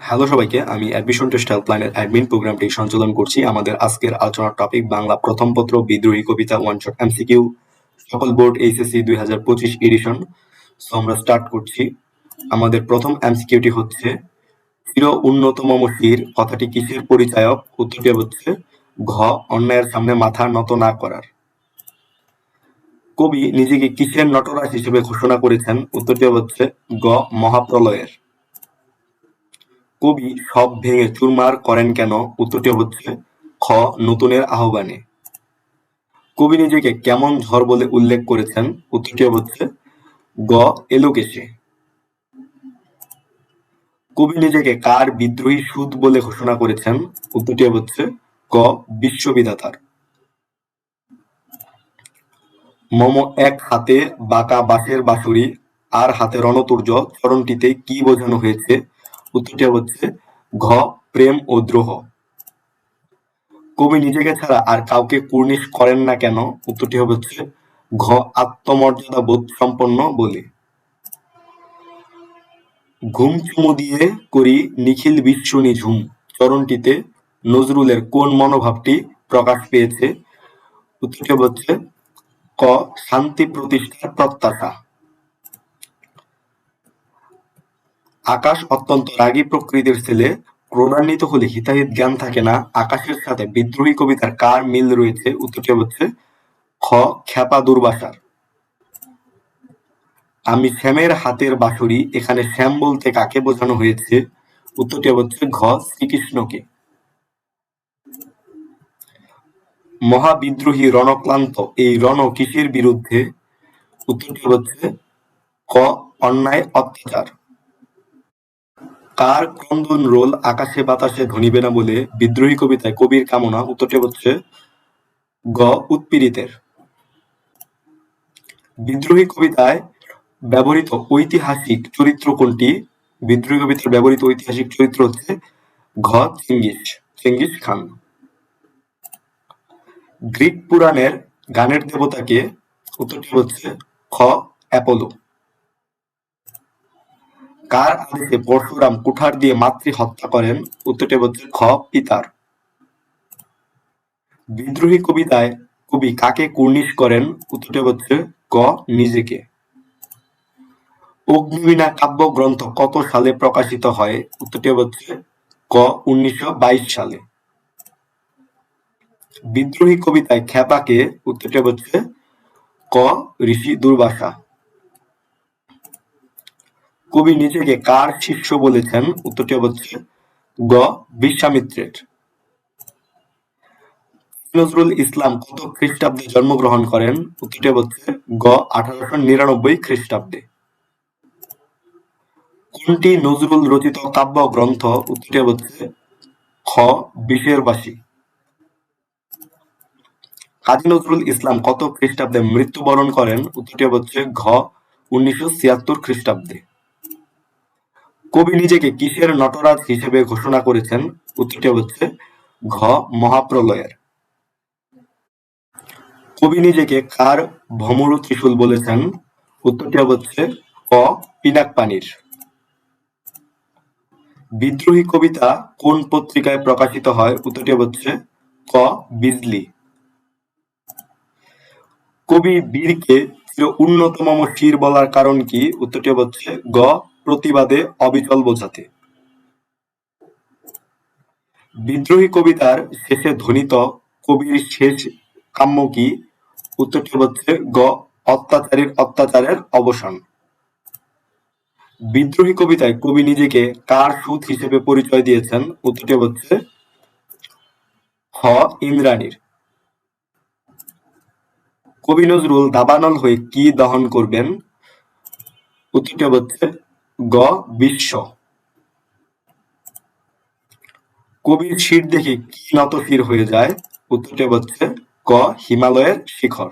Hello সবাইকে, আমি admission test হেল্পলাইনের admin প্রোগ্রামটি সঞ্চালন করছি আমাদের আজকের আলোচনার টপিক বাংলা প্রথম পত্র বিদ্রোহী কবিতা ওয়ান শট এমসিকিউ সকল বোর্ড এইচএসসি দুই হাজার পঁচিশ এডিশন সো আমরা স্টার্ট করছি। আমাদের প্রথম এমসিকিউটি হচ্ছে, চির উন্নতম শির, কথাটি কিসের পরিচায়ক? উত্তরটি হচ্ছে, ঘ, অন্যায়ের সামনে মাথা নত না করার। কবি নিজেকে কিসের নটরাজ হিসেবে ঘোষণা করেছেন? উত্তরটি হচ্ছে গ, মহাপ্রলয়ের। কবি সব ভেঙে চুরমার করেন কেন? উত্তরটি হচ্ছে খ, নতুনের আহ্বানে। কবি নিজেকে কেমন ঝড় বলে উল্লেখ করেছেন? উত্তরটি হচ্ছে গ, এলোকেশে। কবি নিজেকে কার বিদ্রোহী সুদ বলে ঘোষণা করেছেন? উত্তরটি হচ্ছে ক, বিশ্ববিধাতার। মম এক হাতে বাঁকা বাঁশের বাঁশুরি, আর হাতে রণতুর্য। চরণটিতে কি বোঝানো হয়েছে? উত্তরটি হচ্ছে ঘ, প্রেম ও দ্রোহ। কবি নিজেকে ছাড়া আর কাউকে কুর্নিশ করেন না কেন? উত্তরটি হচ্ছে ঘ আত্মমর্যাদা বোধ সম্পন্ন বলে। ঘুম চুমু দিয়ে করি নিখিল বিশ্ব নিঝুম। চরণটিতে নজরুলের কোন মনোভাবটি প্রকাশ পেয়েছে? উত্তরটি হচ্ছে ক, শান্তি প্রতিষ্ঠার প্রত্যাশা। আকাশ অত্যন্ত রাগী প্রকৃতির ছেলে, ক্রোধান্বিত হলে হিতাহিত জ্ঞান থাকে না, আকাশের সাথে বিদ্রোহী কবিতার কার মিল রয়েছে উত্তরটি হচ্ছে খ, খ্যাপা দুর্বাসার। আমি শ্যামের হাতের বাঁশুরি, এখানে শ্যাম বলতে কাকে বোঝানো হয়েছে? উত্তরটি হচ্ছে ঘ, শ্রীকৃষ্ণকে। মহাবিদ্রোহী রণক্লান্ত এই রণ কিসের বিরুদ্ধে উত্তরটি হচ্ছে ক, অন্যায়, অত্যাচার। কার ক্রন্দন রোল আকাশে বাতাসে ধনিবে না বলে বিদ্রোহী কবিতায় কবির কামনা? উত্তরটি হচ্ছে গ, উৎপীড়িতের। বিদ্রোহী কবিতায় ব্যবহৃত ঐতিহাসিক চরিত্র কোনটি? বিদ্রোহী কবিতার ব্যবহৃত ঐতিহাসিক চরিত্র হচ্ছে ঘ, চেঙ্গিস চেঙ্গিস খান। গ্রিক পুরাণের গানের দেবতাকে উত্তরটি হচ্ছে খ, অ্যাপোলো। কার আদেশে পরশুরাম কুঠার দিয়ে মাতৃ হত্যা করেন? উত্তরটি হচ্ছে খ, পিতার। বিদ্রোহী কবিতায় কবি কাকে কুর্নিশ করেন? উত্তরটি হচ্ছে ক নিজেকে। অগ্নিবীণা কাব্যগ্রন্থ কত সালে প্রকাশিত হয়? উত্তরটি হচ্ছে ক উনিশশো বাইশ সালে। বিদ্রোহী কবিতায় খ্যাপাকে উত্তরটি হচ্ছে ক ঋষি দুর্বাসা। কবি নিজেকে কার শিষ্য বলেছেন? উত্তরটি হচ্ছে গ বিশ্বামিত্রের। নজরুল ইসলাম কত খ্রিস্টাব্দে জন্মগ্রহণ করেন? উত্তরটি হচ্ছে গ আঠারোশো নিরানব্বই খ্রিস্টাব্দে। কোনটি নজরুল রচিত কাব্য গ্রন্থ উত্তরটি হচ্ছে খ বিশের বাসী কাজী নজরুল ইসলাম কত খ্রিস্টাব্দে মৃত্যুবরণ করেন? উত্তরটি হচ্ছে ঘ, উনিশশো ছিয়াত্তর খ্রিস্টাব্দে। কবি নিজেকে কিসের নটরাজ হিসেবে ঘোষণা করেছেন? উত্তরটি হচ্ছে ঘ, মহাপ্রলয়ের। কবি নিজেকে কার ভমরু ত্রিশূল বলেছেন? উত্তরটি হচ্ছে ক পিনাক পানির। বিদ্রোহী কবিতা কোন পত্রিকায় প্রকাশিত হয়? উত্তরটি হচ্ছে ক, বিজলি। কবি বীরকে চির উন্নতম শির বলার কারণ কি? উত্তরটি হচ্ছে গ, প্রতিবাদে অবিচল বোঝাতে। বিদ্রোহী কবিতার শেষে ধ্বনিত কবির শেষ কাম্য কি? উত্তরটি হচ্ছে গ, অত্যাচারীর অত্যাচারের অবসান। বিদ্রোহী কবিতায় কবি নিজেকে কার সুত হিসেবে পরিচয় দিয়েছেন? উত্তরটি হচ্ছে হ, ইন্দ্রাণীর। কবি নজরুল দাবানল হয়ে কি দহন করবেন? উত্তরটি হচ্ছে গ, বিশ্ব। কবির শির দেখে কি নত শির হয়ে যায়? উত্তরটি হচ্ছে ক, হিমালয়ের শিখর।